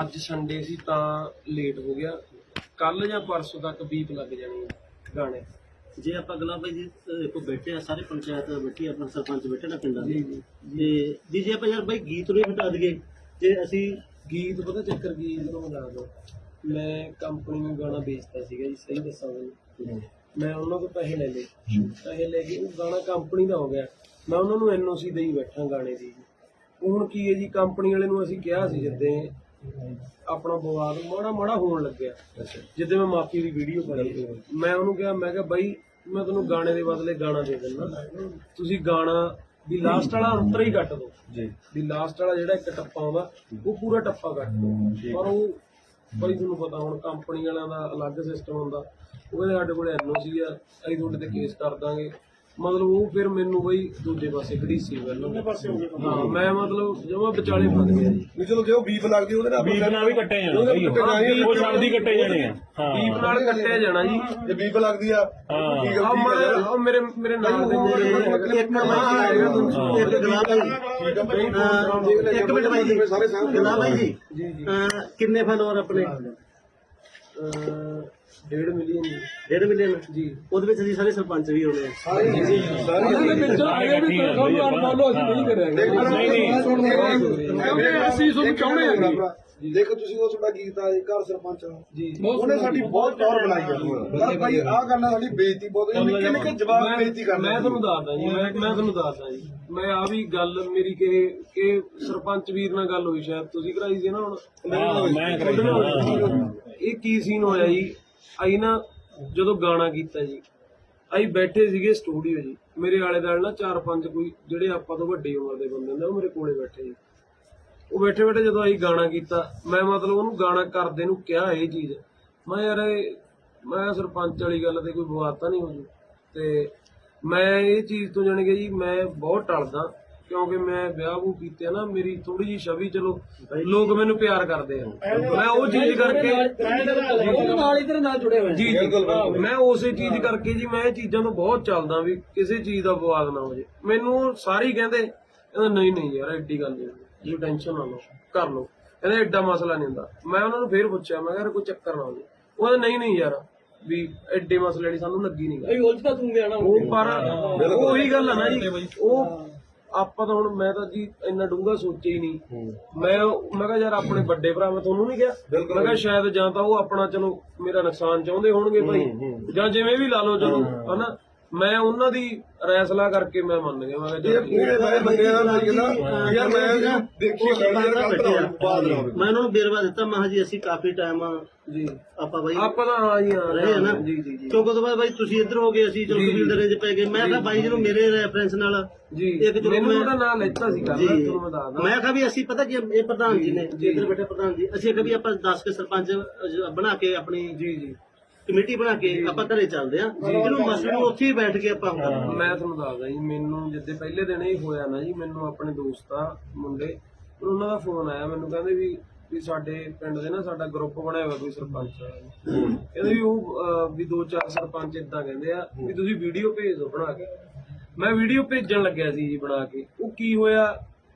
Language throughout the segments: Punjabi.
ਅੱਜ ਸੰਡੇ ਸੀ ਤਾਂ ਲੇਟ ਹੋ ਗਿਆ। ਕੱਲ ਜਾਂ ਪਰਸੋਂ ਤੱਕ ਬੀਪ ਲੱਗ ਜਾਣੀ ਹੈ ਗਾਣੇ। ਜੇ ਆਪਾਂ ਗਲਾ ਭਾਈ ਜੀ ਦੇਖੋ ਬੈਠੇ ਆ ਸਾਰੇ ਪੰਚਾਇਤ ਬੈਠੀ ਆ, ਆਪਣਾ ਸਰਪੰਚ ਬੈਠੇ ਨਾ ਪਿੰਡਾਂ ਦੇ। ਜੀ ਜੀ ਤੇ ਜੀ ਜੇ ਆਪਾਂ ਯਾਰ ਭਾਈ ਗੀਤ ਨੂੰ ਹੀ ਹਟਾ ਦਈਏ ਜੇ ਅਸੀਂ ਗੀਤ ਪਤਾ ਚੱਕਰ ਕੀ ਜਦੋਂ ਮੈਂ ਦੱਸ ਦੋ ਮੈਂ ਕੰਪਨੀ ਨੂੰ ਗਾਣਾ ਵੇਚਦਾ ਸੀਗਾ ਜੀ ਸਹੀ ਦੱਸਾਂ ਤੁਹਾਨੂੰ ਮੈਂ ਉਹਨਾਂ ਤੋਂ ਪੈਸੇ ਲੈ ਲਏ। ਪੈਸੇ ਲੈ ਕੇ ਉਹ ਗਾਣਾ ਕੰਪਨੀ ਦਾ ਹੋ ਗਿਆ। ਮੈਂ ਉਹਨਾਂ ਨੂੰ ਐਨਓਸੀ ਦੇਈ ਬੈਠਾ ਗਾਣੇ ਦੀ। ਉਹ ਹੁਣ ਕੀ ਹੈ ਜੀ ਕੰਪਨੀ ਵਾਲੇ ਨੂੰ ਅਸੀਂ ਕਿਹਾ ਸੀ ਜਿੱਦੇ ਆਪਣਾ ਵਿਵਾਦ ਮਾੜਾ ਮਾੜਾ ਹੋਣ ਲੱਗਿਆ। ਜਿੱਦੇ ਮੈਂ ਮਾਫੀ ਦੀ ਵੀਡੀਓ ਪਾਈ। ਮੈਂ ਉਹਨੂੰ ਕਿਹਾ ਮੈਂ ਕਿਹਾ ਬਾਈ ਮੈਂ ਤੁਹਾਨੂੰ ਗਾਣੇ ਦੇ ਬਦਲੇ ਗਾਣਾ ਦੇ ਦਿੰਦਾ। ਤੁਸੀਂ ਗਾਣਾ ਵੀ ਲਾਸਟ ਵਾਲਾ ਅੰਤਰ ਹੀ ਕੱਟ ਦਿਓ। ਜੀ। ਵੀ ਲਾਸਟ ਵਾਲਾ ਜਿਹੜਾ ਇੱਕ ਟੱਪਾ ਆਉਂਦਾ ਉਹ ਪੂਰਾ ਟੱਪਾ ਕੱਟ ਦਿਓ। ਪਰ ਉਹ ਬਈ ਤੁਹਾਨੂੰ ਪਤਾ ਹੁਣ ਕੰਪਨੀ ਵਾਲਿਆਂ ਦਾ ਅਲੱਗ ਸਿਸਟਮ ਹੁੰਦਾ। ਉਹ ਕਹਿੰਦੇ ਸਾਡੇ ਕੋਲ ਐਨਓਸੀ ਆ ਅਸੀਂ ਤੁਹਾਡੇ ਤੇ ਕੇਸ ਕਰ ਦਾਂਗੇ। ਮਤਲਬ ਉਹ ਫਿਰ ਮੈਨੂੰ ਬਈ ਦੂਜੇ ਪਾਸੇ ਖੜੀ ਸੀ ਪਹਿਲਾਂ ਹਾਂ ਮੈਂ ਮਤਲਬ ਜਮਾ ਵਿਚਾਲੇ ਫਸ ਗਿਆ ਜੀ। ਵੀ ਚਲੋ ਜੇ ਉਹ ਬੀਪ ਲੱਗਦੀ ਉਹਦੇ ਨਾਲ ਬੀਜ ਨਾਲ ਵੀ ਕੱਟੇ ਜਾਣਾ ਬਈ ਉਹ ਛੱਡਦੀ ਕੱਟੇ ਜਾਣੇ ਆ। ਹਾਂ। ਬੀਪ ਨਾਲ ਕੱਟਿਆ ਜਾਣਾ ਜੀ। ਜੇ ਬੀਪ ਲੱਗਦੀ ਆ ਹਾਂ। ਮੇਰੇ ਮੇਰੇ ਨਾਲ ਦੇ ਇੱਕ ਮਿੰਟ ਜੀ, ਇੱਕ ਗਲਾ ਭਾਈ ਜੀ। ਅਹ ਇੱਕ ਮਿੰਟ ਭਾਈ ਜੀ। ਸਾਰੇ ਸਾਹਮਣੇ ਗਲਾ ਭਾਈ ਜੀ। ਜੀ ਜੀ। ਅਹ ਕਿੰਨੇ ਫਾਲੋਅਰ ਆਪਣੇ? ਅਹ, ਡੇਢ ਮਿਲੀਅਨ ਜੀ ਡੇਢ ਮਿਲੀਅਨ? ਜੀ। ਉਹਦੇ ਵਿੱਚ ਅਸੀਂ ਸਾਰੇ ਸਰਪੰਚ ਵੀ ਹੋਣੇ ਆ। ਸਾਰੇ ਸਾਰੇ ਇਕੱਠੀ ਆ ਬਈ ਆਪਾਂ ਨਹੀਂ ਨਹੀਂ ਅਸੀਂ ਤੁਹਾਨੂੰ ਚਾਹੁੰਦੇ ਆ ਦੇਖੋ ਤੁਸੀਂ ਉਹ ਤੁਹਾਡਾ ਗੀਤ ਆ ਘਰ ਸਰਪੰਚ ਜੀ। ਉਹਨੇ ਸਾਡੀ ਬਹੁਤ ਟੌਰ ਬਣਾਈ ਹੈ ਪਰ ਭਾਈ ਆਹ ਗੱਲ ਨਾਲ ਸਾਡੀ ਬੇਇੱਜ਼ਤੀ ਬਹੁਤ ਹੋਈ। ਨਿੱਕੇ ਨਿੱਕੇ ਜਵਾਬ ਬੇਇੱਜ਼ਤੀ ਕਰਨਾ ਮੈਂ ਤੁਹਾਨੂੰ ਦੱਸਦਾ ਜੀ ਮੈਂ ਮੈਂ ਤੁਹਾਨੂੰ ਦੱਸਦਾ ਜੀ। ਮੈਂ ਆ ਵੀ ਗੱਲ ਮੇਰੀ ਕਿ ਕਿ ਸਰਪੰਚ ਵੀਰ ਨਾਲ ਗੱਲ ਹੋਈ ਸ਼ਾਇਦ। ਤੁਸੀਂ ਕਰਾਈ ਸੀ ਨਾ ਹੁਣ? ਮੈਂ ਕਰਾਈ। ਇਹ ਕੀ ਸੀਨ ਹੋਇਆ ਜੀ? ਆਈ ਨਾ ਜਦੋਂ ਗਾਣਾ ਕੀਤਾ ਜੀ ਆਈ ਬੈਠੇ ਸੀਗੇ ਸਟੂਡੀਓ ਜੀ। ਮੇਰੇ ਆਲੇ ਦਾਲੇ ਨਾ ਚਾਰ ਪੰਜ ਕੋਈ ਜਿਹੜੇ ਆਪਾਂ ਤੋਂ ਵੱਡੀ ਉਮਰ ਦੇ ਬੰਦੇ ਹੁੰਦੇ ਆ, ਉਹ ਮੇਰੇ ਕੋਲੇ ਬੈਠੇ ਜੀ। ਉਹ ਬੈਠੇ ਬੈਠੇ ਜਦੋਂ ਆਈ ਗਾਣਾ ਕੀਤਾ ਮੈਂ ਮਤਲਬ ਉਹਨੂੰ ਗਾਣਾ ਕਰਦੇ ਨੂੰ ਕਿਹਾ ਇਹ ਚੀਜ਼। ਮੈਂ ਯਾਰ ਮੈਂ ਕਿਹਾ ਸਰਪੰਚ ਵਾਲੀ ਗੱਲ ਤੇ ਕੋਈ ਵਿਵਾਦ ਤਾਂ ਨਹੀਂ ਹੋ ਜੂ। ਤੇ ਮੈਂ ਇਹ ਚੀਜ਼ ਤੋਂ ਜਾਣ ਕੇ ਜੀ ਮੈਂ ਬਹੁਤ ਟਲਦਾ। ਕਿਉਂਕਿ ਮੈਂ ਵਿਆਹ ਵੂ ਕੀਤੇ ਨਾ ਮੇਰੀ ਥੋੜੀ ਜੀ ਛਵੀ ਚਲੋ ਲੋਕ ਮੈਨੂੰ ਪਿਆਰ ਕਰਦੇ ਆ। ਮੈਂ ਉਹ ਚੀਜ਼ ਕਰਕੇ ਨਾਲ ਇਧਰ ਨਾਲ ਜੁੜੇ ਹੋਏ ਜੀ ਜੀ ਮੈਂ ਉਸੇ ਚੀਜ਼ ਕਰਕੇ ਜੀ ਮੈਂ ਇਹ ਚੀਜ਼ਾਂ ਤੋਂ ਬਹੁਤ ਚੱਲਦਾ ਵੀ ਕਿਸੇ ਚੀਜ਼ ਦਾ ਵਿਵਾਦ ਨਾ ਹੋ ਜੇ। ਮੈਨੂੰ ਸਾਰੇ ਕਹਿੰਦੇ ਕਹਿੰਦੇ ਨਹੀਂ ਨਹੀਂ ਯਾਰ ਐਡੀ ਗੱਲ ਨਹੀਂ ਜੀ ਟੈਨਸ਼ਨ ਨਾ ਲਓ ਕਰ ਲਓ। ਕਹਿੰਦੇ ਐਡਾ ਮਸਲਾ ਨਹੀਂ ਹੁੰਦਾ। ਮੈਂ ਉਹਨਾਂ ਨੂੰ ਫੇਰ ਪੁੱਛਿਆ ਮੈਂ ਕਿਹਾ ਕੋਈ ਚੱਕਰ ਨਾ ਹੋ ਜੇ। ਉਹ ਕਹਿੰਦੇ ਨਹੀਂ ਨਹੀਂ ਯਾਰ ਵੀ ਐਡੇ ਮਸਲੇ ਦੀ ਸਾਨੂੰ ਲੱਗੀ ਨਹੀਂ ਗੱਲ। ਉਲਝ ਤਾਂ ਤੂੰ ਗਿਆ ਨਾ। ਉਹ ਪਰ ਉਹੀ ਗੱਲ ਆ ਨਾ ਜੀ ਉਹ ਆਪਾਂ ਤਾਂ ਹੁਣ ਮੈਂ ਤਾਂ ਜੀ ਇੰਨਾ ਡੂੰਘਾ ਸੋਚਿਆ ਹੀ ਨਹੀਂ। ਮੈਂ ਮੈਂ ਕਿਹਾ ਯਾਰ ਆਪਣੇ ਵੱਡੇ ਭਰਾ ਮੈਂ ਤੁਹਾਨੂੰ ਨਹੀਂ ਕਿਹਾ। ਮੈਂ ਕਿਹਾ ਸ਼ਾਇਦ ਜਾਂ ਤਾਂ ਉਹ ਆਪਣਾ ਚਲੋ ਮੇਰਾ ਨੁਕਸਾਨ ਚਾਹੁੰਦੇ ਹੋਣਗੇ ਭਾਈ। ਜਾਂ ਜਿਵੇਂ ਵੀ ਲਾ ਲਓ ਚਲੋ ਹਨਾ? ਮੈਂ ਉਹਨਾਂ ਦੀ ਰੈਸਲਾ ਕਰਕੇ ਮੈਂ ਮੰਨ ਗਿਆ ਮੈਂ ਕਿਹਾ ਚੱਲ ਪੂਰੇ ਸਾਰੇ ਬੰਦੇ ਦਾ ਨਾ ਕਹਿੰਦਾ ਯਾਰ ਮੈਂ ਦੇਖੀ ਬਾਦ ਮੈਂ ਉਹਨਾਂ ਨੂੰ ਬੇਰਵਾ ਦਿੱਤਾ ਮੈਂ ਕਿਹਾ ਜੀ ਅਸੀਂ ਕਾਫੀ ਟਾਈਮ ਜੀ। ਆਪਾਂ ਬਾਈ ਆਪਾਂ ਤਾਂ ਹਾਂ ਜੀ ਹਾਂ ਰਹੇ ਨਾ। ਜੀ ਜੀ ਜੀ। ਕਿਉਂਕਿ ਤੋਂ ਬਾਅਦ ਬਾਈ ਤੁਸੀਂ ਇੱਧਰ ਹੋ ਗਏ ਅਸੀਂ ਚਲੋ ਕਬੀਲਦਾਰੇ 'ਚ ਪੈ ਗਏ। ਮੈਂ ਕਿਹਾ ਬਾਈ ਜੀ। ਨੂੰ ਮੇਰੇ ਰੈਫਰੈਂਸ ਨਾਲ ਜੀ। ਇੱਕ ਚਲੋ ਮੈਂ- ਉਹਦਾ ਨਾਮ ਲੈਤਾ ਸੀ ਗੱਲ ਜੀ। ਤੁਹਾਨੂੰ ਮੈਂ ਦੱਸਦਾ। ਮੈਂ ਕਿਹਾ ਵੀ ਅਸੀਂ ਪਤਾ ਕੀ ਇਹ ਪ੍ਰਧਾਨ ਜੀ ਨੇ ਜੀ ਇੱਧਰ ਬੈਠੇ ਪ੍ਰਧਾਨ ਜੀ। ਅਸੀਂ ਕਿਹਾ ਵੀ ਆਪਾਂ 10 ਕੇ ਸਰਪੰਚ ਬਣਾ ਕੇ ਆਪਣੀ ਜੀ ਜੀ। ਕਮੇਟੀ ਬਣਾ ਕੇ ਆਪਾਂ ਘਰੇ ਚੱਲਦੇ ਆ ਇਹਨੂੰ ਮਸਲੇ ਨੂੰ ਉੱਥੇ ਹੀ ਬੈਠ ਕੇ ਆਪਾਂ ਕਰਾਂਗੇ। ਮੈਂ ਤੁਹਾਨੂੰ ਦੱਸਦਾ ਜੀ ਮੈਨੂੰ ਜਿੱਦੇ ਪਹਿਲੇ ਦਿਨ ਹੀ ਹੋਇਆ ਨਾ ਜੀ ਮੈਨੂੰ ਆਪਣੇ ਦੋਸਤ ਮੁੰਡੇ ਉਹਨਾਂ ਦਾ ਫੋਨ ਆਇਆ ਮੈਨੂੰ ਕਹਿੰਦੇ ਵੀ ਵੀ ਸਾਡੇ ਪਿੰਡ ਦੇ ਨਾ ਸਾਡਾ ਗਰੁੱਪ ਬਣਿਆ ਹੋਇਆ ਕੋਈ ਸਰਪੰਚ ਆ। ਕਹਿੰਦੇ ਵੀ ਉਹ ਵੀ ਦੋ ਚਾਰ ਸਰਪੰਚ ਇਦਾਂ ਕਹਿੰਦੇ ਆ ਵੀ ਤੁਸੀਂ ਵੀਡੀਓ ਭੇਜ ਦਿਓ ਬਣਾ ਕੇ। ਮੈਂ ਵੀਡੀਓ ਭੇਜਣ ਲੱਗਿਆ ਸੀ ਜੀ ਬਣਾ ਕੇ। ਉਹ ਕੀ ਹੋਇਆ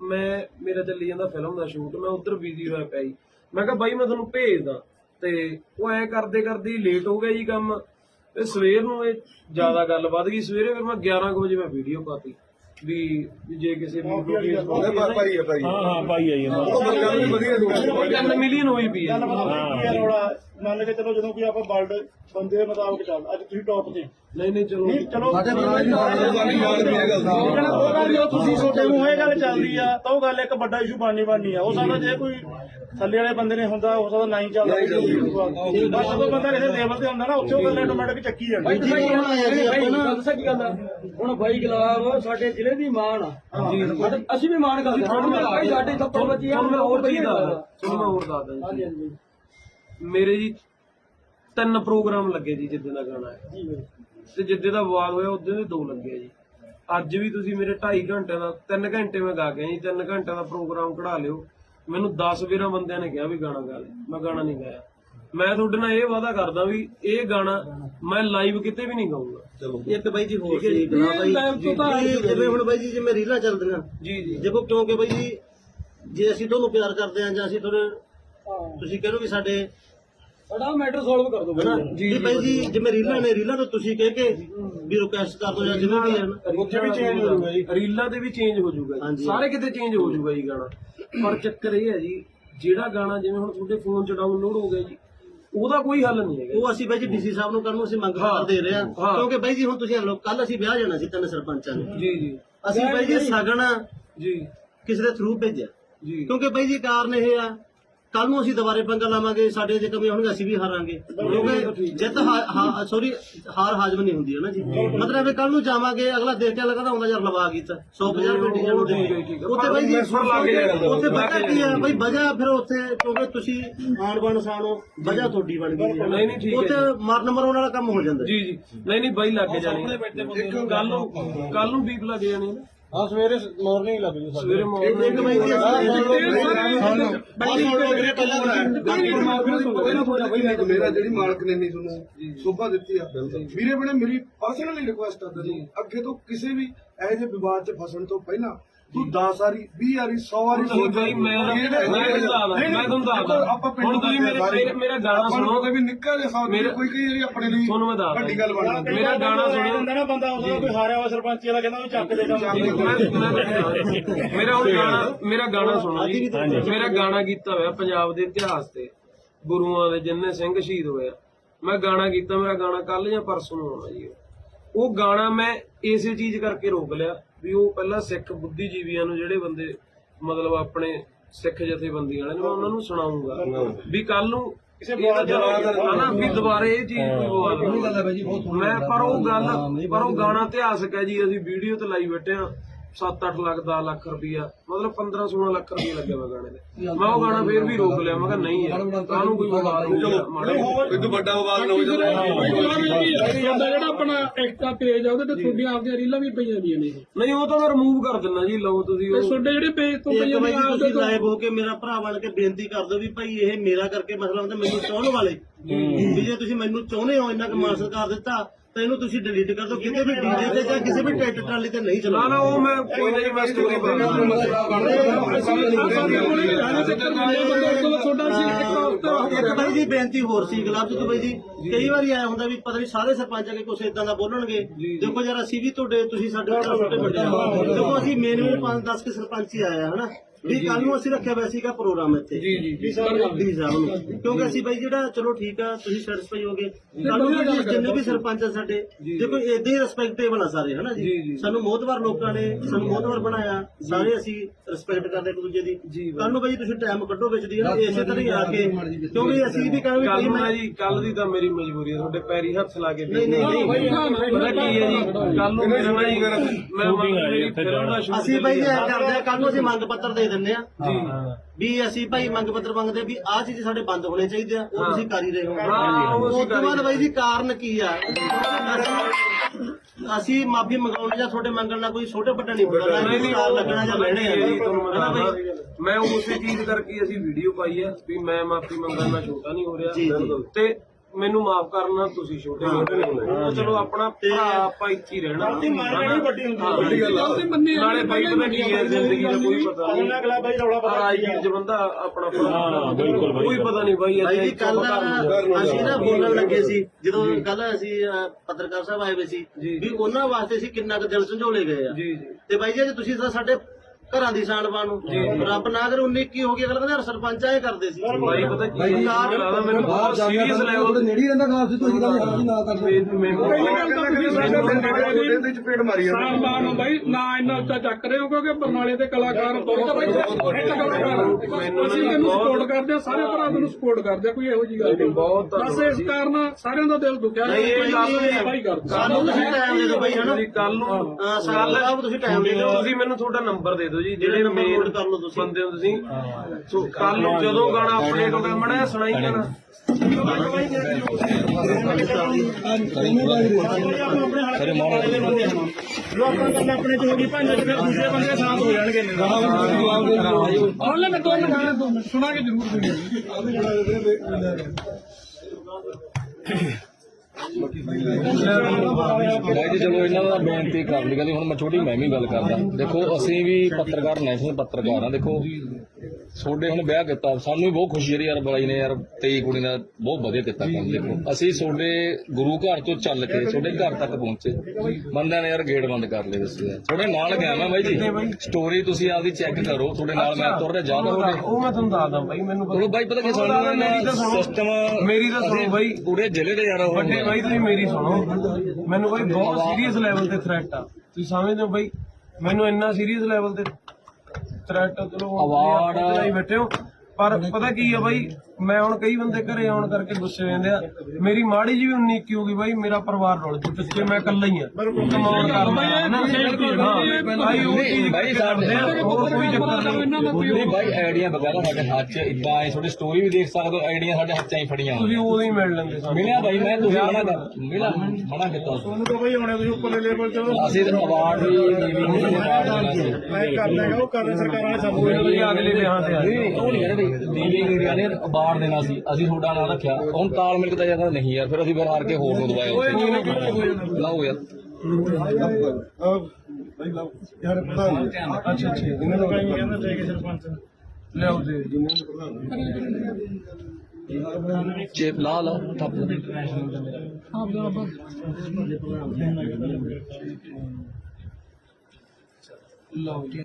ਮੈਂ ਮੇਰਾ ਚੱਲੀ ਜਾਂਦਾ ਫਿਲਮ ਦਾ ਸ਼ੂਟ ਮੈਂ ਉਧਰ ਬਿਜ਼ੀ ਹੋਇਆ ਪਿਆ ਜੀ। ਮੈਂ ਕਿਹਾ ਬਾਈ ਮੈਂ ਤੁਹਾਨੂੰ ਭੇਜਦਾ। ਤੇ ਉਹ ਐ ਕਰਦੇ ਕਰਦੇ ਲੇਟ ਹੋ ਗਿਆ ਜੀ ਕੰਮ। ਤੇ ਸਵੇਰ ਨੂੰ ਇਹ ਜ਼ਿਆਦਾ ਗੱਲ ਵੱਧ ਗਈ। ਸਵੇਰੇ ਫਿਰ ਮੈਂ 11 ਕੁ ਵਜੇ ਮੈਂ ਵੀਡੀਓ ਪਾਤੀ ਵੀ ਜੇ ਕਿਸੇ ਵੀ ਭਾਈ ਹੈ ਭਾਈ। ਹਾਂ ਹਾਂ ਭਾਈ ਆਈ ਜਾਂਦਾ ਉਹ ਬੰਦਾ ਵੀ ਵਧੀਆ ਦੂਗਾ 3 ਮਿਲੀਅਨ ਹੋਈ। ਪਈ ਹੈ। ਹਾਂ। ਰੋੜਾ ਮੰਨ ਕੇ ਚਲੋ ਜਦੋਂ ਕੋਈ ਆਪਾਂ ਵਰਲਡ ਬੰਦੇ ਦੇ ਮੁਤਾਬਕ ਚੱਲ ਅੱਜ ਤੁਸੀਂ ਟੌਪ ਤੇ ਨਹੀਂ ਨਹੀਂ ਚਲੋ। ਚਲੋ ਸਾਡੇ ਨਾਲ ਹੀ ਸਾਡੀ ਯਾਦ ਵੀ ਇਹ ਗੱਲ ਦਾ ਉਹ ਗੱਲ ਜੋ ਤੁਸੀਂ ਛੋਟੇ ਨੂੰ ਇਹ ਗੱਲ ਚੱਲਦੀ ਆ ਤਾਂ ਉਹ ਗੱਲ ਇੱਕ ਵੱਡਾ ਇਸ਼ੂ ਬਣਨੀ ਬਣਨੀ ਆ। ਉਹ ਸਕਦਾ ਜੇ ਕੋਈ ਥੱਲੇ ਵਾਲੇ ਬੰਦੇ ਨੇ ਹੁੰਦਾ ਹੋ ਸਕਦਾ ਨਹੀਂ ਚੱਲਦਾ। ਬਸ ਜਦੋਂ ਬੰਦਾ ਕਿਸੇ ਲੈਵਲ ਤੇ ਹੁੰਦਾ ਨਾ ਉੱਥੇ ਉਹ ਗੱਲ ਆਟੋਮੈਟਿਕ ਚੱਕੀ ਜਾਂਦੀ। ਕੀ ਗੱਲ ਆ। ਹੁਣ ਬਾਈ ਗੁਲਾਬ ਸਾਡੇ ਜ਼ਿਲ੍ਹੇ ਦੀ ਮਾਣ ਆ। ਸਾਡੇ- ਅਸੀਂ ਵੀ ਮਾਣ ਕਰਦੇ ਹਾਂ। ਸਾਡੇ ਥੱਪੜ ਬੱਚੀ ਆ ਹੋਰ ਚੀਜ਼ ਦੱਸਦਾ ਤੁਹਾਨੂੰ ਮੈਂ ਹੋਰ ਦੱਸਦਾ ਜੀ ਮੇਰੇ ਜੀ ਤਿੰਨ ਪ੍ਰੋਗਰਾਮ ਲੱਗੇ ਜੀ ਜਿੱਦੇ ਦਾ ਗਾਣਾ ਹੈ। ਤੇ ਜਿੱਦੇ ਦਾ ਵਿਵਾਦ ਹੋਇਆ ਉਦੋਂ ਦੇ ਦੋ ਲੱਗੇ ਆ ਜੀ। ਅੱਜ ਵੀ ਤੁਸੀਂ ਮੇਰੇ 2.5 ਘੰਟੇ ਦਾ 3 ਘੰਟੇ ਮੈਂ ਗਾ ਕੇ ਆਇਆ ਜੀ 3 ਘੰਟੇ ਦਾ ਪ੍ਰੋਗਰਾਮ ਕਢਾ ਲਿਓ। ਮੈਨੂੰ 10 ਵੀਰਾਂ ਬੰਦਿਆਂ ਨੇ ਕਿਹਾ ਵੀ ਗਾਣਾ ਗਾ ਲੈ। ਮੈਂ ਗਾਣਾ ਨਹੀਂ ਗਾਇਆ। ਮੈਂ ਤੁਹਾਡੇ ਨਾਲ ਇਹ ਵਾਅਦਾ ਕਰਦਾ ਵੀ ਇਹ ਗਾਣਾ ਮੈਂ ਲਾਈਵ ਕਿਤੇ ਵੀ ਨਹੀਂ ਗਾਊਂਗਾ। ਇੱਕ ਬਾਈ ਜੀ ਹੋਰ ਸੀ ਗੁਲਾਬ ਬਾਈ। ਜੀ ਜਿਵੇਂ ਹੁਣ ਬਾਈ ਜੀ ਜਿਵੇਂ ਰੀਲਾਂ ਚੱਲਦੀਆਂ। ਜੀ ਜੀ। ਦੇਖੋ ਕਿਉਂਕਿ ਬਾਈ ਜੀ ਜੇ ਅਸੀਂ ਤੁਹਾਨੂੰ ਪਿਆਰ ਕਰਦੇ ਹਾਂ ਜਾਂ ਅਸੀਂ ਤੁਹਾਡੇ ਤੁਸੀਂ ਕਹਿੰਦੇ ਵੀ ਸਾਡੇ ਸਾਡਾ ਮੈਟਰ ਸੋਲਵ ਕਰ ਦੋ ਹਨਾ? ਜੀ ਭਾਈ ਜੀ ਜਿਵੇਂ ਰੀਲਾਂ ਨੇ ਰੀਲਾਂ ਤੋਂ ਤੁਸੀਂ ਕਹਿ ਕੇ ਵੀ ਰਿਕੁਐਸਟ ਕਰ ਦੋ ਜਾਂ ਜਿਵੇਂ ਵੀ ਉੱਥੇ ਵੀ ਚੇਂਜ ਹੋ ਜਾਊਗਾ ਜੀ। ਰੀਲਾਂ ਤੇ ਵੀ ਚੇਂਜ ਹੋ ਜਾਊਗਾ ਜੀ। ਸਾਰੇ ਕਿਤੇ ਚੇਂਜ ਹੋ ਜਾਊਗਾ ਜੀ ਗਾਣਾ। ਪਰ ਚੱਕਰ ਇਹ ਹੈ ਜੀ ਜਿਹੜਾ ਗਾਣਾ ਜਿਵੇਂ ਹੁਣ ਤੁਹਾਡੇ ਫੋਨ 'ਚ ਡਾਊਨਲੋਡ ਹੋ ਗਿਆ ਜੀ ਉਹਦਾ ਕੋਈ ਹੱਲ ਨਹੀਂ ਹੈਗਾ। ਉਹ ਅਸੀਂ ਬਾਈ ਜੀ ਡੀਸੀ ਸਾਹਿਬ ਨੂੰ ਕਰਨ ਨੂੰ ਅਸੀਂ ਮੰਗ ਪੱਤਰ ਦੇ ਰਹੇ ਹਾਂ। ਕਿਉਂਕਿ ਬਾਈ ਜੀ ਹੁਣ ਤੁਸੀਂ ਲੋਕ ਕੱਲ ਅਸੀਂ ਵਿਆਹ ਜਾਣਾ ਸੀ ਤਿੰਨ ਸਰਪੰਚਾਂ ਨੇ। ਜੀ ਜੀ। ਅਸੀਂ ਬਾਈ ਜੀ ਸਗਨ ਜੀ। ਕਿਸੇ ਦੇ ਥਰੂ ਭੇਜਿਆ। ਜੀ। ਕਿਉਂਕਿ ਬਾਈ ਜੀ ਕਾਰਨ ਇਹ ਆ ਕੱਲ ਨੂੰ ਅਸੀਂ ਦੁਬਾਰੇ ਪੰਗਾ ਲਾਵਾਂਗੇ ਸਾਡੇ ਜੇ ਕਮੀ ਹੋਣਗੇ ਅਸੀਂ ਵੀ ਹਾਰਾਂਗੇ। ਕਿਉਂਕਿ ਜਿੱਤ ਸੌਰੀ ਹਾਰ ਹਾਜ਼ਮ ਨਹੀਂ ਹੁੰਦੀ ਹੈ ਨਾ ਜੀ। ਮਤਲਬ ਇਹ ਕੱਲ ਨੂੰ ਜਾਵਾਂਗੇ ਅਗਲਾ ਦੇਖ ਕੇ ਲੱਗਦਾ ਹੁੰਦਾ ਯਾਰ ਲਵਾ ਕੀਤਾ 100 ਰੁਪਏ ਡੀਜ਼ਲ ਨੂੰ ਦੇ ਉੱਥੇ ਬਾਈ ਜੀ ਉੱਥੇ ਵਜ੍ਹਾ ਕੀ ਹੈ? ਬਾਈ ਵਜ੍ਹਾ ਫਿਰ ਉੱਥੇ ਕਿਉਂਕਿ ਤੁਸੀਂ ਆਣ ਬਣ ਸਾਣੋ ਵਜ੍ਹਾ ਤੁਹਾਡੀ ਬਣ ਗਈ ਨਹੀਂ, ਨਹੀਂ, ਠੀਕ ਹੈ। ਉੱਥੇ ਮਰਨ ਮਰਾਉਣ ਵਾਲਾ ਕੰਮ ਹੋ ਜਾਂਦਾ ਜੀ ਜੀ। ਨਹੀਂ ਨਹੀਂ ਬਾਈ ਲੱਗ ਜਾਣੀ ਕੱਲ ਨੂੰ ਕੱਲ ਨੂੰ ਵੀਕ ਲੱਗ ਜਾਣੀ ਹਾਂ ਸਵੇਰੇ ਮਾਰਨਿੰਗ ਲੱਗ ਜੂ ਸਵੇਰੇ morning ਇੱਕ ਬਾਈ ਜੀ ਮੇਰਾ ਜਿਹੜੀ ਮਾਲਕ ਨੇ ਨਹੀਂ ਤੁਹਾਨੂੰ ਸੋਭਾ ਦਿੱਤੀ ਆ ਵੀਰੇ ਬਣੇ ਮੇਰੀ ਪਰਸਨਲੀ ਰਿਕੁਐਸਟ ਆ ਤੈਨੂੰ ਅੱਗੇ ਤੋਂ ਕਿਸੇ ਵੀ ਇਹੋ ਜਿਹੇ ਵਿਵਾਦ 'ਚ ਫਸਣ ਤੋਂ ਪਹਿਲਾਂ ਤੂੰ 10 ਵਾਰੀ 20 ਵਾਰੀ 100 ਵਾਰੀ ਨਹੀਂ ਬਾਈ ਮੈਂ ਮੈਂ ਤੁਹਾਨੂੰ ਦੱਸਦਾ ਹੁਣ ਤੁਸੀਂ ਮੇਰੇ ਮੇਰੇ- ਮੇਰਾ ਗਾਣਾ ਸੁਣੋ। ਵੀ ਨਿੱਕਾ ਜਿਹਾ ਸੌ ਮੇਰਾ- ਕੋਈ ਕਈ ਵਾਰੀ ਆਪਣੇ ਲਈ ਤੁਹਾਨੂੰ ਮੈਂ ਦੱਸਦਾ। ਵੱਡੀ ਗੱਲ ਬਣ ਜਾਂਦੀ। ਮੇਰਾ ਗਾਣਾ ਸੁਣੋ। ਹੁੰਦਾ ਨਾ ਬੰਦਾ ਉਹਦਾ ਕੋਈ ਹਾਰਿਆ ਹੋਇਆ ਸਰਪੰਚ ਵਾਲਾ ਕਹਿੰਦਾ ਉਹ ਚੱਕ ਦੇ ਕੰਮ ਮੇਰਾ ਹੁਣ ਗਾਣਾ ਮੇਰਾ ਗਾਣਾ ਸੁਣੋ ਜੀ। ਮੇਰਾ ਗਾਣਾ ਕੀਤਾ ਹੋਇਆ ਪੰਜਾਬ ਦੇ ਇਤਿਹਾਸ ਤੇ। ਗੁਰੂਆਂ ਦੇ ਜਿੰਨੇ ਸਿੰਘ ਸ਼ਹੀਦ ਹੋਏ ਮੈਂ ਗਾਣਾ ਕੀਤਾ ਮੇਰਾ ਗਾਣਾ ਕੱਲ ਜਾਂ ਪਰਸੋਂ ਨੂੰ ਆਉਣਾ ਜੀ। ਉਹ ਗਾਣਾ ਮੈਂ ਇਸੇ ਚੀਜ਼ ਕਰਕੇ ਰੋਕ ਲਿਆ। ਵੀ ਉਹ ਪਹਿਲਾਂ ਸਿੱਖ ਬੁੱਧੀਜੀਵੀਆਂ ਨੂੰ ਜਿਹੜੇ ਬੰਦੇ ਮਤਲਬ ਆਪਣੇ ਸਿੱਖ ਜਥੇਬੰਦੀਆਂ ਵਾਲੇ ਨੇ ਮੈਂ ਉਹਨਾਂ ਨੂੰ ਸੁਣਾਉਂਗਾ। ਵੀ ਕੱਲ ਨੂੰ ਕਿਸੇ ਹਨਾ ਵੀ ਦੁਬਾਰੇ ਇਹ ਚੀਜ਼ ਕੋਈ ਬਵਾਦ ਨਾ ਮੈਂ ਪਰ ਉਹ ਗੱਲ ਪਰ ਉਹ ਗਾਣਾ ਇਤਿਹਾਸਕ ਹੈ ਜੀ ਅਸੀਂ ਵੀਡੀਓ ਤੇ ਲਾਈ ਬੈਠੇ ਆ 7-8 ਲੱਖ 10 ਲੱਖ ਰੁਪਈਆ ਮਤਲਬ 15-16 ਲੱਖ ਰੁਪਈਆ ਲੱਗਿਆ ਵਾ ਗਾਣੇ ਦੇ। ਮੈਂ ਉਹ ਗਾਣਾ ਫੇਰ ਵੀ ਰੋਕ ਲਿਆ ਮੈਂ ਕਿਹਾ ਨਹੀਂ। ਯਾਰ ਕਾਹਨੂੰ ਕੋਈ ਬਵਾਦ ਹੋ ਗਿਆ ਮਾੜਾ ਮੋਟਾ। ਕੋਈ ਵੱਡਾ ਵਿਵਾਦ ਨਾ ਹੋ ਜਾਵੇ ਜਿਹੜਾ ਆਪਣਾ ਐਕਸਟਰਾ ਪੇਜ ਆ ਉਹਦੇ ਤੇ ਤੁਹਾਡੀਆਂ ਆਪਦੀਆਂ ਰੀਲਾਂ ਵੀ ਪਈਆਂ ਦੀਆਂ ਨੇ ਨਹੀਂ ਉਹ ਤਾਂ ਮੈਂ ਰਿਮੂਵ ਕਰ ਦਿੰਦਾ ਜੀ ਲਓ ਤੁਸੀਂ ਉਹ। ਤੁਹਾਡੇ ਜਿਹੜੇ ਪੇਜ ਤੋਂ ਇੱਕ ਪਈਆਂ ਦੀਆਂ ਤੁਸੀਂ ਲਾਈਵ ਹੋ ਕੇ ਮੇਰਾ ਭਰਾ ਬਣ ਕੇ ਬੇਨਤੀ ਕਰ ਦਿਓ ਵੀ ਭਾਈ ਇਹ ਮੇਰਾ ਕਰਕੇ ਮਸਲਾ ਹੁੰਦਾ ਮੈਨੂੰ ਚਾਹਣ ਵਾਲੇ। ਵੀ ਜੇ ਤੁਸੀਂ ਮੈਨੂੰ ਚਾਹੁੰਦੇ ਹੋ ਇੰਨਾ ਕੁ ਮਾਨ ਸਤਿਕਾਰ ਦਿੱਤਾ ਤਾਂ ਇਹਨੂੰ ਤੁਸੀਂ ਡਿਲੀਟ ਕਰ ਦਿਓ ਕਿਤੇ ਵੀ ਡੀਜੇ ਤੇ ਜਾਂ ਕਿਸੇ ਵੀ ਟਰੈਕਟਰ ਟਰਾਲੀ ਤੇ ਨਹੀਂ ਨਾ ਚਲਾਉਣਾ। ਨਾ ਉਹ ਮੈਂ ਕੋਈ ਨਹੀਂ ਮੈਂ ਸਟੋਰੀ ਤੁਹਾਡਾ ਸੀ ਇੱਕ ਬਾਈ ਜੀ ਬੇਨਤੀ ਹੋਰ ਸੀ ਗੁਲਾਬ ਜੀ ਬਾਈ ਜੀ। ਕਈ ਵਾਰੀ ਆਇਆ ਹੁੰਦਾ ਵੀ ਪਤਾ ਨਹੀਂ ਸਾਰੇ ਸਰਪੰਚ ਅਗੇ ਕੁਛ ਇਦਾਂ ਦਾ ਬੋਲਣਗੇ। ਦੇਖੋ ਯਾਰ ਅਸੀਂ ਵੀ ਤੁਹਾਡੇ ਤੁਸੀਂ ਸਾਡੇ ਨਾਲ ਛੋਟੇ ਵੱਡੇ ਹੋ। ਦੇਖੋ ਅਸੀਂ ਮੇਨ ਮੇਨ 5-10 ਕੇ ਸਰਪੰਚ ਹੀ ਆਇਆ ਹਨਾ? ਵੀ ਕੱਲ ਨੂੰ ਅਸੀਂ ਰੱਖਿਆ ਵੈਸੀ ਦਾ ਪ੍ਰੋਗਰਾਮ ਇੱਥੇ। ਜੀ ਜੀ ਜੀ। ਸਾਹਿਬ ਨੂੰ। ਕਿਉਂਕਿ ਅਸੀਂ ਬਾਈ ਜਿਹੜਾ ਚਲੋ ਠੀਕ ਆ ਤੁਸੀਂ ਸੈਟੀਸਫਾਈ ਹੋਗੇ। ਕੱਲ ਨੂੰ ਜਿੰਨੇ ਵੀ ਸਰਪੰਚ ਆ ਸਾਡੇ ਦੇਖੋ ਇਦਾਂ ਹੀ ਰਿਸਪੈਕਟੇਬਲ ਆ ਸਾਰੇ ਹਨਾ ਜੀ? ਸਾਨੂੰ ਮੋਹਤਵਾਰ ਲੋਕਾਂ ਨੇ ਸਾਨੂੰ ਮੋਹਤਵਾਰ ਬਣਾਇਆ। ਸਾਰੇ ਅਸੀਂ ਰਿਸਪੈਕਟ ਕਰਦੇ ਇੱਕ ਦੂਜੇ ਦੀ। ਕੱਲ ਨੂੰ ਬਾਈ ਤੁਸੀਂ ਟਾਈਮ ਕੱਢੋ ਵਿੱਚ ਦੀ ਨਾ ਇਸੇ ਤਰ੍ਹਾਂ ਹੀ ਆ ਕੇ। ਕਿਉਂਕਿ ਅਸੀਂ ਵੀ ਕਹਾਂਗੇ ਕੱਲ ਵੀ ਨੂੰ ਜੀ ਕੱਲ ਦੀ ਤਾਂ ਮੇਰੀ ਮਜਬੂਰੀ ਹੈ ਤੁਹਾਡੇ ਪੈਰੀ ਹੱਥ ਲਾ ਕੇ ਨਹੀਂ ਨਹੀਂ ਨਹੀਂ। ਪਤਾ ਕੀ ਹੈ ਜੀ? ਕੱਲ ਨੂੰ ਮੇਰਾ ਜੀ ਮੈਂ ਸ਼ੂਟ ਅਸੀਂ ਬਾਈ ਇਹ ਕਰਦੇ ਆ ਕੱਲ ਨੂੰ ਅਸੀਂ ਮੰਗ ਪੱਤਰ ਦੇ ਦਿੰਨੇ ਆ। ਵੀ ਅਸੀਂ ਭਾਈ ਮੰਗ ਪੱਤਰ ਮੰਗਦੇ ਵੀ ਆਹ ਚੀਜ਼ ਸਾਡੇ ਬੰਦ ਹੋਣੇ ਚਾਹੀਦੇ ਆ ਉਹ ਤੁਸੀਂ ਕਰ ਹੀ ਰਹੇ ਹੋ। ਹਾਂ, ਉਹ ਅਸੀਂ ਉਸ ਤੋਂ ਬਾਅਦ ਬਾਈ ਜੀ ਕਾਰਨ ਕੀ ਆ? ਅਸੀਂ- ਅਸੀਂ ਮਾਫੀ ਮੰਗਾਉਣੀ ਜਾਂ ਤੁਹਾਡੇ ਮੰਗਣ ਨਾਲ ਕੋਈ ਛੋਟੇ ਵੱਡਾ ਨਹੀਂ ਬੋਲਣਾ ਨਹੀਂ ਨਹੀਂ ਸਾਲ ਲੱਗਣਾ ਜਾਂ ਲੈਣੇ ਆ। ਜੀ ਤੁਹਾਨੂੰ ਮੈਂ ਹਨਾ ਬਾਈ? ਦੱਸਦਾ ਮੈਂ ਉਸੇ ਚੀਜ਼ ਕਰਕੇ ਅਸੀਂ ਵੀਡੀਓ ਪਾਈ ਹੈ ਵੀ ਮੈਂ ਮਾਫੀ ਮੰਗਣ ਨਾਲ ਛੋਟਾ ਨਹੀਂ ਹੋ ਰਿਹਾ। ਜੀ, ਜੀ। ਤੇ ਮੈਨੂੰ ਮਾਫ ਕਰਨਾ ਤੁਸੀਂ ਛੋਟੇ ਛੋਟੇ ਨਹੀਂ ਹੋਣਾ ਚਲੋ ਆਪਣਾ ਭਰਾ ਆਪਾਂ ਇੱਥੇ ਹੀ ਰਹਿਣਾ। ਮਾਰਕੀਟ ਵੱਡੀ ਹੁੰਦੀ ਹਾਂ, ਵੱਡੀ ਗੱਲ ਆ। ਨਾਲੇ ਬਾਈ ਪਤਾ ਕੀ ਹੈ ਜ਼ਿੰਦਗੀ ਦਾ ਕੋਈ ਪਤਾ ਨਹੀਂ। ਅਗਲਾ ਬਾਈ ਰੌਲਾ ਪਾ ਰਾਜਨੀਤੀ ਚ ਬੰਦਾ ਆਪਣਾ ਹਾਂ, ਬਿਲਕੁਲ ਬਾਈ। ਕੋਈ ਪਤਾ ਨਹੀਂ ਬਾਈ ਭਾਈ ਇੱਥੇ ਜੀ ਕੱਲ ਅਸੀਂ ਨਾ ਬੋਲਣ ਲੱਗੇ ਸੀ ਜਦੋਂ ਕੱਲ ਅਸੀਂ ਪੱਤਰਕਾਰ ਸਾਹਿਬ ਆਏ ਹੋਏ ਸੀ ਵੀ ਉਹਨਾਂ ਵਾਸਤੇ ਸੀ ਕਿੰਨਾ ਕੁ ਦਿਲ ਸੰਝੋਲੇ ਗਏ ਆ। ਜੀ ਜੀ। ਤੇ ਬਾਈ ਜੀ ਅੱਜ ਤੁਸੀਂ ਤਾਂ ਸਾਡੇ ਘਰਾਂ ਦੀ ਸਾਂਡ ਬਾਣੋ ਰੱਬ ਨਾ ਕਰੇ 19 ਕੀ ਹੋ ਗਈ ਅਗਲਾ ਕਹਿੰਦਾ ਸਰਪੰਚ ਆਏ ਕਰਦੇ ਸੀ। ਬਾਈ ਪਤਾ ਕੀ ਮੈਨੂੰ ਬਹੁਤ ਸੀਰੀਅਸ ਲੈਵਲ ਤੇ ਨੇੜੀ ਰਹਿੰਦਾ ਖਾਸ ਤੁਸੀਂ ਗੱਲ ਹਾਂ ਨਾ ਕਰ ਮੈਨੂੰ ਇਹਦੇ ਚ ਪੇੜ ਮਾਰੀ ਜਾਂਦਾ। ਸਾਲਬਾਨ ਨੂੰ ਬਾਈ ਨਾ ਇੰਨਾ ਉੱਚਾ ਚੱਕ ਰਹੇ ਹੋ ਕਿਉਂਕਿ ਬਰਨਾਲੇ ਦੇ ਕਲਾਕਾਰ ਬਹੁਤ। ਅਸੀਂ ਇਹਨੂੰ ਸਪੋਰਟ ਕਰਦੇ ਆ ਸਾਰੇ ਭਰਾ ਨੂੰ ਸਪੋਰਟ ਕਰਦੇ ਆ ਕੋਈ ਇਹੋ ਜੀ ਗੱਲ ਨਹੀਂ। ਬਹੁਤ ਬਸ ਇਸ ਕਾਰਨ ਸਾਰਿਆਂ ਦਾ ਦਿਲ ਦੁਖਿਆ ਨਹੀਂ, ਇਹ ਗੱਲ ਨਹੀਂ। ਬਾਈ ਕਰਦੇ ਸਾਨੂੰ ਤੁਸੀਂ ਟਾਈਮ ਦੇ ਦਿਓ ਬਾਈ ਹਨਾ? ਕੱਲ ਨੂੰ ਸਾਹਿਬ ਤੁਸੀਂ ਟਾਈਮ ਦੇ ਦਿਓ। ਤੁਸੀਂ ਮੈਨੂੰ ਤੁਹਾਡਾ ਨੰਬਰ ਦੇ ਦਿਓ ਜੀ ਜਿਹੜੇ ਮੇਨ note ਕਰ ਲਓ ਤੁਸੀਂ। ਬੰਦੇ ਹੋ ਤੁਸੀਂ। ਸੋ ਕੱਲ ਨੂੰ ਜਦੋਂ ਗਾਣਾ ਅਪਡੇਟ ਹੋ ਗਿਆ ਮੜਾ ਸੁਣਾਈ ਜਾਣਾ ਸਾਰੇ ਮਾਰ ਜੋ ਆਪਾਂ ਗੱਲ ਆਪਣੇ ਚ ਹੋ ਗਈ ਭਾਂਜੇ ਤੇ ਫਿਰ ਦੂਸਰੇ ਬੰਦੇ ਸ਼ਾਂਤ ਹੋ ਜਾਣਗੇ ਹੁਣ ਲੈ ਦੋ ਮਿੰਟ ਦੋ ਮਿੰਟ। ਸੁਣਾ ਕੇ ਜ਼ਰੂਰ ਦਿਓ ਬਾਈ ਜੀ ਚਲੋ ਇਹਨਾਂ ਦਾ ਬੇਨਤੀ ਕਰ ਲਈ ਕਹਿੰਦੇ ਹੁਣ ਮੈਂ ਛੋਟੀ, ਮੈਂ ਵੀ ਗੱਲ ਕਰਦਾ। ਦੇਖੋ, ਅਸੀਂ ਵੀ ਪੱਤਰਕਾਰ ਨੈਸ਼ਨਲ ਪੱਤਰਕਾਰ ਹਾਂ ਦੇਖੋ। ਤੁਹਾਡੇ ਹੁਣ ਵਿਆਹ ਕੀਤਾ ਸਾਨੂੰ ਵੀ ਬਹੁਤ ਖੁਸ਼ੀ ਹੈ ਯਾਰ ਬਾਈ ਨੇ ਯਾਰ ਤੇਈ ਕੁੜੀ ਨਾਲ ਬਹੁਤ ਵਧੀਆ ਕੀਤਾ ਕੰਮ ਦੇਖੋ। ਅਸੀਂ ਤੁਹਾਡੇ ਗੁਰੂ ਘਰ ਤੋਂ ਚੱਲ ਕੇ ਤੁਹਾਡੇ ਘਰ ਤੱਕ ਪਹੁੰਚੇ। ਬੰਦਿਆਂ ਨੇ ਯਾਰ ਗੇਟ ਬੰਦ ਕਰ ਲਏ ਦੱਸਿਆ ਤੁਹਾਡੇ ਨਾਲ ਗਿਆ ਮੈਂ ਬਾਈ ਜੀ। ਸਟੋਰੀ ਤੁਸੀਂ ਆਪਦੀ ਚੈੱਕ ਕਰੋ ਤੁਹਾਡੇ ਨਾਲ ਮੈਂ ਤੁਰ ਰਿਹਾ ਜਾ ਤੁਹਾਡੇ ਉਹ ਮੈਂ ਤੁਹਾਨੂੰ ਦੱਸਦਾ ਬਾਈ ਮੈਨੂੰ ਚਲੋ ਬਾਈ ਪਤਾ ਕੀ ਸਾਨੂੰ ਮੇਰੀ ਤਾਂ ਸੁਣੋ। ਸਿਸਟਮ ਮੇਰੀ ਤਾਂ ਸੁਣੋ ਬਾਈ। ਪੂਰੇ ਜ਼ਿਲ੍ਹੇ ਦੇ ਯਾਰ ਵੱਡੇ ਬਾਈ ਤੁਸੀਂ ਮੇਰੀ ਸੁਣੋ। ਮੈਨੂੰ ਬਾਈ ਬਹੁਤ ਸੀਰੀਅਸ ਲੈਵਲ ਤੇ ਥ੍ਰੈਟ ਆ। ਤੁਸੀਂ ਸਮਝਦੇ ਹੋ ਬਾਈ ਮੈਨੂੰ ਇੰਨਾ ਸੀਰੀਅਸ ਲੈਵਲ ਤੇ ਥ੍ਰੈਟ ਚਲੋ Award- ਹੀ ਬੈਠੇ ਹੋ। ਪਰ ਪਤਾ ਕੀ ਆ ਬਾਈ ਮੈਂ ਹੁਣ ਕਈ ਬੰਦੇ ਘਰੇ ਆਉਣ ਕਰਕੇ ਗੁੱਸੇ ਹੋ ਜਾਂਦੇ ਆ। ਮੇਰੀ ਮਾੜੀ ਜੀ ਵੀ ਉਨੀ ਕੀ ਹੋਗੀ ਬਾਈ ਮੇਰਾ ਪਰਿਵਾਰ ਰੁਲ ਜੂ ਪਿੱਛੇ ਮੈਂ ਇਕੱਲਾ ਹੀ ਆ। ਕਮਾਉਣ ਕਰਨਾ ਹੈ ਨਾ। ਹਾਂ ਬਾਈ ਉਹ ਚੀਜ਼ ਬਾਈ ਸਾਡੇ ਹੋਰ ਕੋਈ ਚੱਕਰ ਨਹੀਂ। ਨਹੀਂ ਬਾਈ ਆਈਡੀਆਂ ਵਗੈਰਾ ਸਾਡੇ ਹੱਥ 'ਚ ਇਦਾਂ ਆਏ ਤੁਹਾਡੀ ਸਟੋਰੀ ਵੀ ਦੇਖ ਸਕਦੇ ਹੋ ਆਈਡੀਆਂ ਸਾਡੇ ਹੱਥਾਂ 'ਚ ਹੀ ਫੜੀਆਂ ਤੁਸੀਂ ਉਦੋਂ ਹੀ ਮਿਲ ਲੈਂਦੇ ਸਾਨੂੰ। ਮਿਲਿਆ ਬਾਈ ਮੈਂ ਤੁਸੀਂ ਮਨਾ ਕਰ ਮਿਲਿਆ ਮਨਾ ਕੀਤਾ। ਸੀ। ਤੁਹਾਨੂੰ ਤਾਂ ਬਈ ਆਉਣੇ ਤੁਸੀਂ ਉੱਪਰਲੇ ਲੈਵਲ ਤੇ ਅਸੀਂ ਤਾਂ ਅਵਾਰਡ ਵੀ ਨੀਵੀਂ ਨੂੰ ਅਵਾਰਡ ਦੇਣਾ ਸੀ ਮੈਂ ਕਰ ਲੈਗਾ ਉਹ ਕਰਦੇ ਸਰਕਾਰਾਂ ਵਾਲੇ ਸਾਨੂੰ। ਤੁਸੀਂ ਅਗਲੇ ਵਿਆਹ ਤੇ ਆ ਨਹੀਂ ਨਹੀਂ, ਉਹ ਨਹੀਂ ਯਾਰ ਨੀਵੀਂ ਏਰੀਆ ਨੇ ਅਵਾਰਡ ਦੇਣਾ ਸੀ ਅਸੀਂ ਤੁਹਾਡਾ ਨਾਂ ਰੱਖਿਆ। ਹੁਣ ਤਾਲ ਮਿਲ ਦਾ ਜਾਂਦਾ ਨਹੀਂ ਯਾਰ ਫਿਰ ਅਸੀਂ ਫਿਰ ਹਾਰ ਕੇ ਹੋਰ ਨੂੰ ਦਵਾਇਆ ਉੱਥੇ। ਲਾਓ ਯਾਰ ਯਾਰ ਪ੍ਰਧਾਨ ਅੱਛਾ ਅੱਛਾ ਇਹਨਾਂ ਨੂੰ ਕਹੀਂ ਕਹਿੰਦਾ ਠੀਕ ਹੈ ਸਰਪੰਚ ਲਿਆਓ ਦੇ ਚੇਪ ਲਾ ਲਾ ਠੱਪ ਲਓ ਜੀ।